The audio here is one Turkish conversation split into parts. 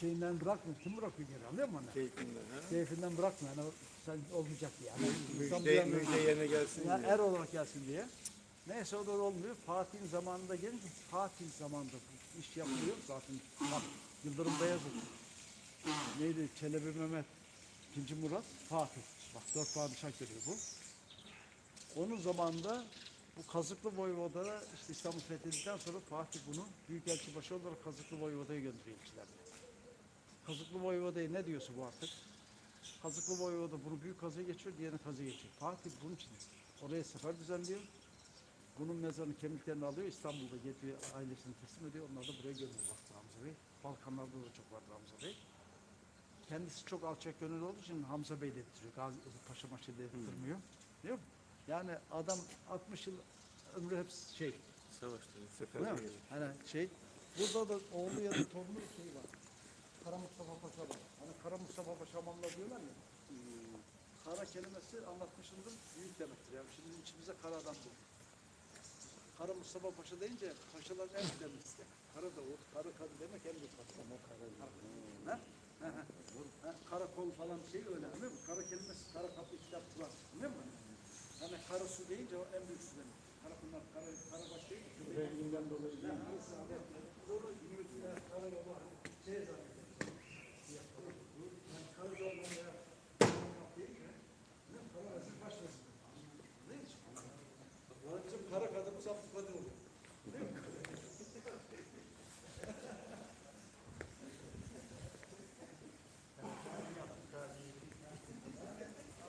şeyinden bırakmıyor. Kim bırakıyor geri anlıyor musun? Hani? Keyfinden ha. Keyfinden bırakmıyor. Yani sen olmayacak diye. Yani Müjde, müjde yerine gelsin Ya diye. er olarak gelsin diye. Neyse o da olmuyor. Fatih'in zamanında gelince Fatih zamanında bu iş yapılıyor zaten. Bak Yıldırım Beyazıt. Neydi? Çelebi Mehmet. İkinci Murat. Fatih. Bak dört padişah geliyor bu. Onun zamanında bu Kazıklı Voyvoda'da işte İstanbul fethedildikten sonra Fatih bunu Büyükelçi başı olarak Kazıklı Voyvoda'ya gönderiyor elçilerle. Kazıklı Voyvoda'ya ne diyorsa bu artık. Kazıklı Voyvoda bunu büyük kazıya geçiyor, diğerini kazıya geçiyor. Fatih bunun için oraya sefer düzenliyor. Bunun mezarını, kemiklerini alıyor, İstanbul'da getiriyor, ailesine teslim ediyor. Onlar da buraya geliyor vakti Hamza Bey. Balkanlarda da çok vardı Hamza Bey. Kendisi çok alçak gönüllü olduğu için Hamza Bey dedirtiyor. Gazi, Paşa Maçı dedirtmiyor. Değil mi? Yani adam 60 yıl ömrü hep şey, Savaşta. Geliyor. Hani şey, burada da oğlu ya da torunu bir şey var. Kara Mustafa Paşa var. Hani Kara Mustafa Paşa Amanlar diyorlar ya. hmm, Kara kelimesi anlatmışımdır, büyük demektir. Yani şimdi içimize kara adam bu. Kara Mustafa Paşa deyince paşaların en demek ister. Kara da o, kara kadın demek en büyük paşa. O kara. Ha? Ha, ha. Ha, Karakol falan şey öyle değil mi? Kara kelimesi, kara kaplı kitap var. Değil mi? Hani kara su deyince o en büyük su demek. Kara pınar, kara, kara baş değil mi? Renginden dolayı. Doğru, yürütüler, kara yolu, hani şey zannediyor. Yani kara yolu veya değil mi? Ne? Kara resim, baş resim. Değil mi? Yani bizim kara kadımız Abdülkadir oluyor. Değil mi?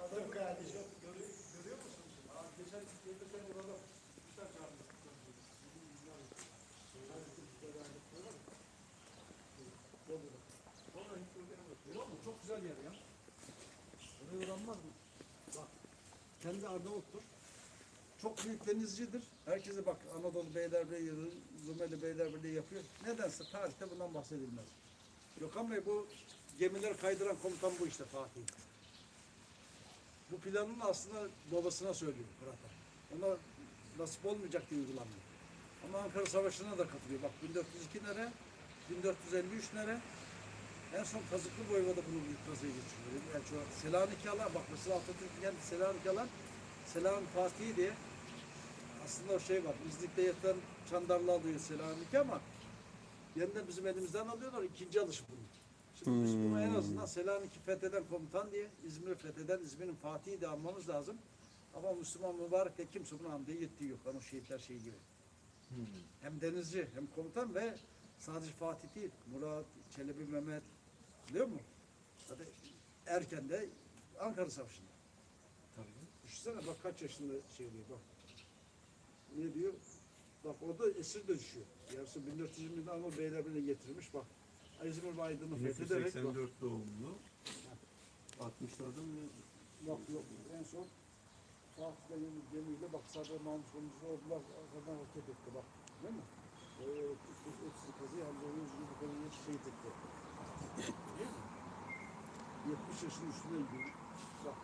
Adam kardeşim. Görüyor, görüyor musunuz? Aa, geçen gelirken burada kuşlar çağırmış. Çok güzel yer ya. Oraya uğranmaz mı? Bak. Kendi Arnavuttur. Çok büyük denizcidir. Herkese bak Anadolu Beylerbeyi, Rumeli Beylerbeyi yapıyor. Nedense tarihte bundan bahsedilmez. Gökhan Bey bu gemileri kaydıran komutan bu işte Fatih. Bu planın aslında babasına söylüyor Fırat'a. Ona nasip olmayacak diye uygulanmıyor. Ama Ankara Savaşı'na da katılıyor. Bak 1402 nere? 1453 nere? En son Kazıklı Voyvoda bunu büyük kazıya geçiriyor. Yani şu Selanik alan, bak mesela Atatürk'ün kendi Selanik alan, Selanik Fatih'i diye aslında o şey var. İznik'te yatan Çandarlı alıyor Selanik'i ama yeniden bizim elimizden alıyorlar. ikinci alış bunun. Şimdi biz bunu en azından Selanik'i fetheden komutan diye İzmir'i fetheden İzmir'in Fatih'i de almamız lazım. Ama Müslüman mübarek de kimse bunu andığı yettiği yok. Hani o şehitler şey gibi. Hem denizci hem komutan ve sadece Fatih değil. Murat, Çelebi Mehmet biliyor musun? Hadi erken de Ankara Savaşı'nda. Tabii. Düşünsene bak kaç yaşında şey oluyor bak. Ne diyor? Bak o da esir de düşüyor. Yarısı 1420'de Anadolu Beylerbeyi'ne getirmiş bak. İzmir ve Aydın'ı fethederek bak. 1984 doğumlu. 60'larda mı? Bak yok en son Fatih'le gemiyle bak Sadr Mahmut Sonucu ordular arkadan hareket etti bak. Değil mi? Ee, Ötüsü kazıyı Hamza Özgür bu kadar şehit etti. Değil mi? 70 yaşın üstüne gidiyor. Bak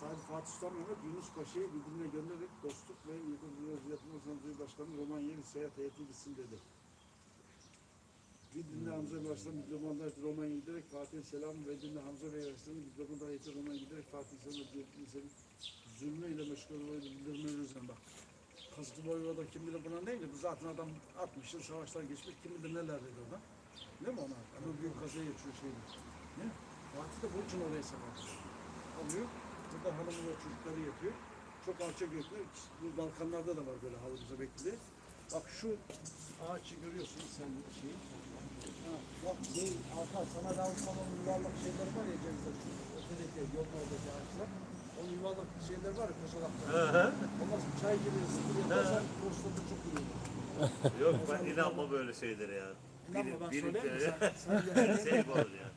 sadece Fatih Sultan Mehmet Yunus Paşa'yı birbirine göndererek dostluk ve yatırma sanatçı başkanı Romanya'ya bir seyahat heyeti gitsin dedi. Vidin'de Hamza Bey Başkanı diplomanlar Romanya'ya giderek Fatih'in selamı ve Vidin'de Hamza Bey Başkanı diplomanlar heyeti Romanya'ya giderek Fatih Selam'ı diyebilirsin. Zulmüyle meşgul olayı bildirmeyi bak. Kazıklı Boyva'da kim bilir buna neydi? Bu zaten adam 60 yıl savaştan geçmiş. Kim bilir neler dedi ona. Değil mi ona? Ama büyük kazaya geçiyor şeydi. Ne? Fatih de bunun için oraya savaştı. Alıyor. Burada hanımı ve çocukları yatıyor. Çok alçak gökler. Bu Balkanlarda da var böyle halımıza bekledi. Bak şu ağaçı görüyorsunuz sen bu şeyi. Ha, bak şey, Hakan sana lazım olan yuvarlak şeyler var ya cevizde. Ötedeki yolun oradaki ağaçlar. O yuvarlak şeyler var ya koşalaklar. Onlar çay gibi sıkır yaparsan dostlarda çok iyi olur. Yok ben inanmam böyle şeylere ya. İnanma ben Bilim- söyleyeyim mi? bilim- Sen, sen gel. Şey olur ya.